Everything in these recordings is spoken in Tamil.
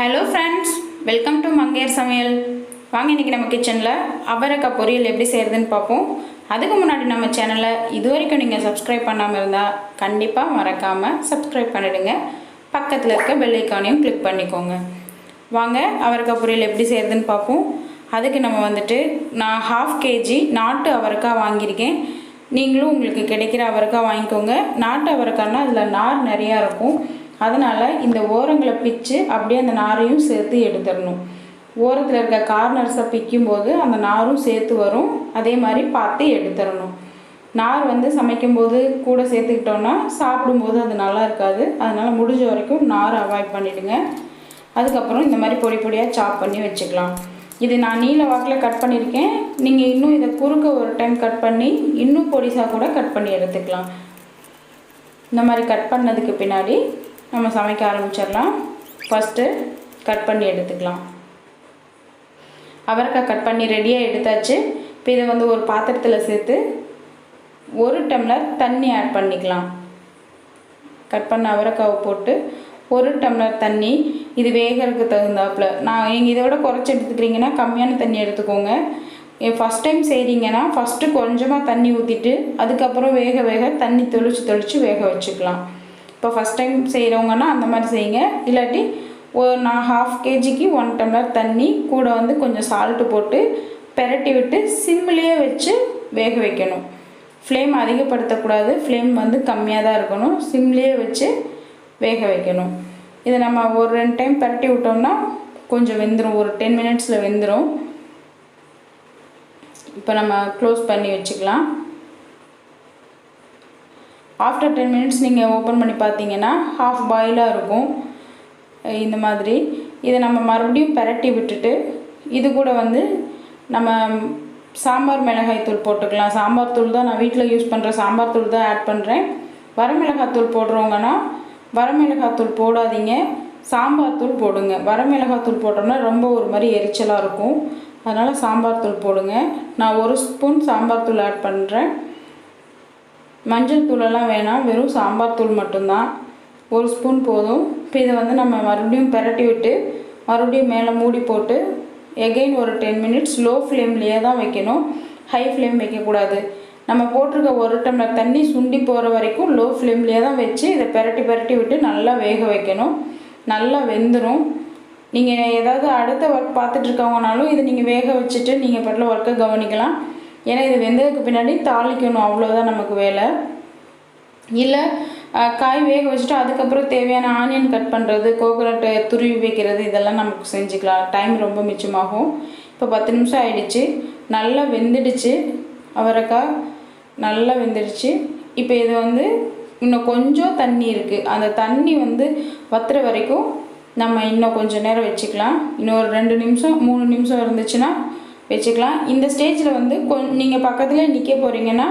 ஹலோ ஃப்ரெண்ட்ஸ் வெல்கம் டு மங்கையர் சமையல் வாங்க இன்றைக்கி நம்ம கிச்சனில் அவரைக்காய் பொரியல் எப்படி செய்கிறதுன்னு பார்ப்போம். அதுக்கு முன்னாடி நம்ம சேனலை இது வரைக்கும் நீங்கள் சப்ஸ்கிரைப் பண்ணாமல் இருந்தால் கண்டிப்பாக மறக்காமல் சப்ஸ்கிரைப் பண்ணிவிடுங்க பக்கத்தில் இருக்க பெல் ஐக்கானையும் கிளிக் பண்ணிக்கோங்க. வாங்க அவரைக்காய் பொரியல் எப்படி செய்கிறதுன்னு பார்ப்போம். அதுக்கு நம்ம வந்துட்டு நான் ஹாஃப் கேஜி நாட்டு அவரைக்காய் வாங்கியிருக்கேன். நீங்களும் உங்களுக்கு கிடைக்கிற அவரைக்காய் வாங்கிக்கோங்க. நாட்டு அவரைக்காய்னா அதில் நார் நிறையா இருக்கும். அதனால் இந்த ஓரங்களை பிச்சு அப்படியே அந்த நாரையும் சேர்த்து எடுத்துடணும். ஓரத்தில் இருக்க கார்னர்ஸை பிக்கும்போது அந்த நாரும் சேர்த்து வரும். அதே மாதிரி பார்த்து எடுத்துடணும். நார் வந்து சமைக்கும்போது கூட சேர்த்துக்கிட்டோன்னா சாப்பிடும்போது அது நல்லா இருக்காது. அதனால் முடிஞ்ச வரைக்கும் நார் அவாய்ட் பண்ணிவிடுங்க அதுக்கப்புறம் இந்த மாதிரி பொடி பொடியாக சாப் பண்ணி வச்சுக்கலாம். இது நான் நீல வாக்கில் கட் பண்ணியிருக்கேன். நீங்கள் இன்னும் இதை குறுக்க ஒரு டைம் கட் பண்ணி இன்னும் பொடிசாக கூட கட் பண்ணி எடுத்துக்கலாம். இந்த மாதிரி கட் பண்ணதுக்கு பின்னாடி நம்ம சமைக்க ஆரம்பிச்சிடலாம். ஃபஸ்ட்டு கட் பண்ணி எடுத்துக்கலாம். அவரைக்காய் கட் பண்ணி ரெடியாக எடுத்தாச்சு. இப்போ இதை வந்து ஒரு பாத்திரத்தில் சேர்த்து ஒரு டம்ளர் தண்ணி ஆட் பண்ணிக்கலாம். கட் பண்ண அவரைக்காவை போட்டு ஒரு டம்ளர் தண்ணி இது வேகிறதுக்கு தகுந்தாப்புல. நான் நீங்கள் இதோட குறைச்சி எடுத்துக்கிறீங்கன்னா கம்மியான தண்ணி எடுத்துக்கோங்க. ஃபஸ்ட் டைம் செய்கிறீங்கன்னா ஃபஸ்ட்டு கொஞ்சமாக தண்ணி ஊற்றிட்டு அதுக்கப்புறம் வேக வேக தண்ணி தெளித்து தெளித்து வேக வச்சுக்கலாம். இப்போ ஃபஸ்ட் டைம் செய்கிறவங்கன்னா அந்த மாதிரி செய்யுங்க. இல்லாட்டி ஒரு நான் ஹாஃப் கேஜிக்கு ஒன் டம்ளர் தண்ணி கூட வந்து கொஞ்சம் சால்ட்டு போட்டு பெரட்டி விட்டு சிம்லேயே வச்சு வேக வைக்கணும். ஃப்ளேம் அதிகப்படுத்தக்கூடாது. ஃப்ளேம் வந்து கம்மியாக தான் இருக்கணும். சிம்லேயே வச்சு வேக வைக்கணும். இதை நம்ம ஒரு ரெண்டு டைம் பரட்டி விட்டோம்னா கொஞ்சம் வெந்துடும் ஒரு டென் மினிட்ஸில் வெந்துடும் இப்போ நம்ம க்ளோஸ் பண்ணி வச்சுக்கலாம். ஆஃப்டர் டென் மினிட்ஸ் நீங்கள் ஓப்பன் பண்ணி பார்த்தீங்கன்னா ஹாஃப் பாயிலாக இருக்கும். இந்த மாதிரி. இதை நம்ம மறுபடியும் பரட்டி விட்டுட்டு இது கூட வந்து நம்ம சாம்பார் மிளகாய் தூள் போட்டுக்கலாம். சாம்பார் தூள் தான் நான் வீட்டில் யூஸ் பண்ணுற சாம்பார் தூள் தான் ஆட் பண்ணுறேன் வரமிளகாய் தூள் போடுறவங்கன்னா வரமிளகாய் தூள் போடாதீங்க. சாம்பார் தூள் போடுங்க. வரமிளகாய் தூள் போட்டோம்னா ரொம்ப ஒரு மாதிரி எரிச்சலாக இருக்கும். அதனால் சாம்பார் தூள் போடுங்க. நான் ஒரு ஸ்பூன் சாம்பார் தூள் ஆட் பண்ணுறேன் மஞ்சள் தூளெல்லாம் வேணாம். வெறும் சாம்பார் தூள் மட்டும்தான். ஒரு ஸ்பூன் போதும். இப்போ இதை வந்து நம்ம மறுபடியும் பெரட்டி விட்டு மறுபடியும் மேலே மூடி போட்டு எகெயின் ஒரு டென் மினிட்ஸ் லோ ஃப்ளேம்லேயே தான் வைக்கணும். ஹை ஃப்ளேம் வைக்கக்கூடாது. நம்ம போட்டிருக்க ஒரு டம்ளர் தண்ணி சுண்டி போகிற வரைக்கும் லோ ஃப்ளேம்லேயே தான் வச்சு இதை பெரட்டி பெரட்டி விட்டு நல்லா வேக வைக்கணும். நல்லா வெந்துடும் நீங்கள் ஏதாவது அடுத்த ஒர்க் பார்த்துட்ருக்கவங்கனாலும் இதை நீங்கள் வேக வச்சுட்டு நீங்கள் பாட்டில் ஒர்க்கை கவனிக்கலாம். ஏன்னா இது வெந்ததுக்கு பின்னாடி தாளிக்கணும் அவ்வளோதான் நமக்கு வேலை. இல்லை காய் வேக வச்சுட்டு அதுக்கப்புறம் தேவையான ஆனியன் கட் பண்ணுறது கோகோனட் துருவி வைக்கிறது இதெல்லாம் நமக்கு செஞ்சுக்கலாம். டைம் ரொம்ப மிச்சமாகும். இப்போ பத்து நிமிஷம் ஆயிடுச்சு. நல்லா வெந்துடுச்சு. அவரைக்காய் நல்லா வெந்துடுச்சு. இப்போ இது வந்து இன்னும் கொஞ்சம் தண்ணி இருக்குது அந்த தண்ணி வந்து வத்துற வரைக்கும் நம்ம இன்னும் கொஞ்சம் நேரம் வச்சுக்கலாம். இன்னும் ஒரு ரெண்டு நிமிஷம் மூணு நிமிஷம் இருந்துச்சுன்னா வச்சுக்கலாம். இந்த ஸ்டேஜில் வந்து கொ நீங்கள் பக்கத்தில் நிற்க போகிறீங்கன்னா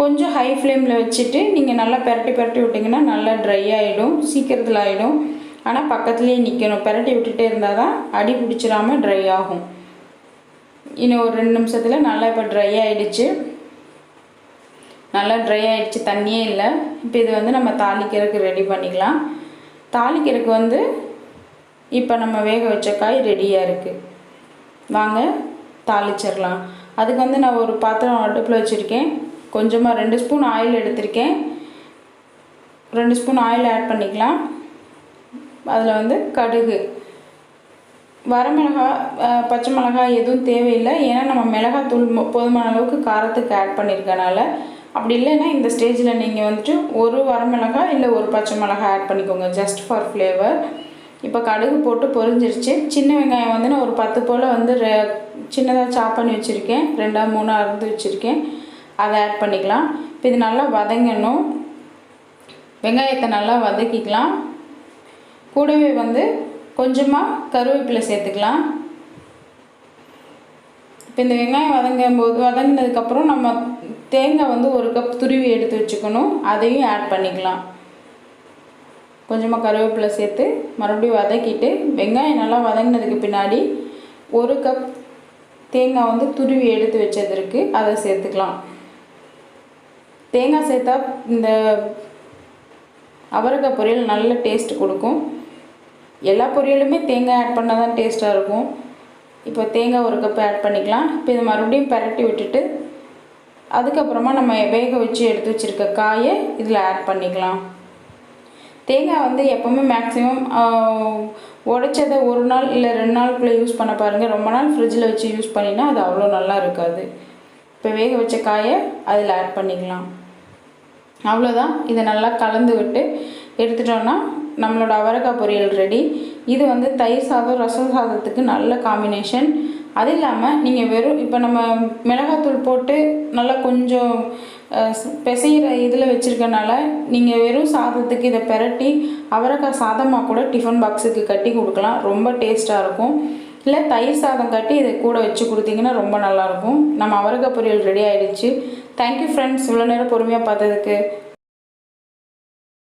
கொஞ்சம் ஹை ஃப்ளேமில் வச்சுட்டு நீங்கள் நல்லா பரட்டி பரட்டி விட்டிங்கன்னா நல்லா ட்ரை ஆகிடும் சீக்கிரத்தில் ஆகிடும் ஆனால் பக்கத்துலேயே நிற்கணும் பெரட்டி விட்டுட்டே இருந்தால் தான் அடி பிடிச்சிடாமல் ட்ரை ஆகும். இன்னும் ஒரு ரெண்டு நிமிஷத்தில் நல்லா இப்போ ட்ரை ஆகிடுச்சு நல்லா ட்ரை ஆகிடுச்சு தண்ணியே இல்லை. இப்போ இது வந்து நம்ம தாளிக்கிறதுக்கு ரெடி பண்ணிக்கலாம். தாளிக்கிறதுக்கு வந்து இப்போ நம்ம வேக வச்ச காய் ரெடியாக இருக்குது வாங்க. தாளிச்சிடலாம் அதுக்கு வந்து நான் ஒரு பாத்திரம் அடுப்பில் வச்சுருக்கேன். கொஞ்சமாக ரெண்டு ஸ்பூன் ஆயில் எடுத்திருக்கேன். ரெண்டு ஸ்பூன் ஆயில் ஆட் பண்ணிக்கலாம். அதில் வந்து கடுகு. வரமிளகாய் பச்சை மிளகாய் எதுவும் தேவையில்லை. ஏன்னா நம்ம மிளகாத்தூள் போதுமான அளவுக்கு காரத்துக்கு ஆட் பண்ணியிருக்கனால அப்படி இல்லைன்னா இந்த ஸ்டேஜில் நீங்கள் வந்துட்டு ஒரு வரமிளகாய் இல்லை ஒரு பச்சை மிளகாய் ஆட் பண்ணிக்கோங்க. ஜஸ்ட் ஃபார் ஃப்ளேவர் இப்போ கடுகு போட்டு பொரிஞ்சிருச்சு. சின்ன வெங்காயம் வந்து நான் ஒரு பத்து போல் வந்து ரெ சின்னதாக சாப் பண்ணி வச்சுருக்கேன். ரெண்டாக மூணாக அறுந்து வச்சுருக்கேன். அதை ஆட் பண்ணிக்கலாம். இப்போ இது நல்லா வதங்கணும். வெங்காயத்தை நல்லா வதக்கிக்கலாம். கூடவே வந்து கொஞ்சமாக கருவேப்பிலை சேர்த்துக்கலாம். இப்போ இந்த வெங்காயம் வதங்கும் போது வதங்கினதுக்கப்புறம் நம்ம தேங்காய் வந்து ஒரு கப் துருவி எடுத்து வச்சுக்கணும். அதையும் ஆட் பண்ணிக்கலாம். கொஞ்சமாக கருவேப்பிலை சேர்த்து மறுபடியும் வதக்கிட்டு வெங்காயம் நல்லா வதங்கினதுக்கு பின்னாடி ஒரு கப் தேங்காய் வந்து துருவி எடுத்து வச்சது இருக்குது அதை சேர்த்துக்கலாம். தேங்காய் சேர்த்தா இந்த அவரைக்காய் பொரியல் நல்ல டேஸ்ட் கொடுக்கும். எல்லா பொரியலுமே தேங்காய் ஆட் பண்ணால் தான் டேஸ்ட்டாக இருக்கும். இப்போ தேங்காய் ஒரு கப் ஆட் பண்ணிக்கலாம். இப்போ இதை மறுபடியும் பரட்டி விட்டுட்டு அதுக்கப்புறமா நம்ம வேக வச்சு எடுத்து வச்சுருக்க காயை இதில் ஆட் பண்ணிக்கலாம். தேங்காய் வந்து எப்போவுமே மேக்ஸிமம் உடைச்சதை ஒரு நாள் இல்லை ரெண்டு நாளுக்குள்ளே யூஸ் பண்ண பாருங்கள் ரொம்ப நாள் ஃப்ரிட்ஜில் வச்சு யூஸ் பண்ணினா அது அவ்வளோ நல்லா இருக்காது. இப்போ வேக வச்ச காயை அதில் ஆட் பண்ணிக்கலாம். அவ்வளோதான் இதை நல்லா கலந்து விட்டு எடுத்துட்டோன்னா நம்மளோட அவரைக்காய் பொரியல் ரெடி இது வந்து தயிர் சாதம் ரசம் சாதத்துக்கு நல்ல காம்பினேஷன் அது இல்லாமல் நீங்கள் வெறும் இப்போ நம்ம மிளகாத்தூள் போட்டு நல்லா கொஞ்சம் பிசைகிற இதில் வச்சுருக்கனால நீங்கள் வெறும் சாதத்துக்கு இதை பெரட்டி அவரைக்காய் சாதமாக கூட டிஃபன் பாக்ஸுக்கு கட்டி கொடுக்கலாம். ரொம்ப டேஸ்ட்டாக இருக்கும். இல்லை தயிர் சாதம் கட்டி இதை கூட வச்சு கொடுத்தீங்கன்னா ரொம்ப நல்லாயிருக்கும் நம்ம அவரைக்காய் பொரியல் ரெடி ஆகிடுச்சு தேங்க்யூ ஃப்ரெண்ட்ஸ் இவ்வளோ நேரம் பொறுமையாக பார்த்ததுக்கு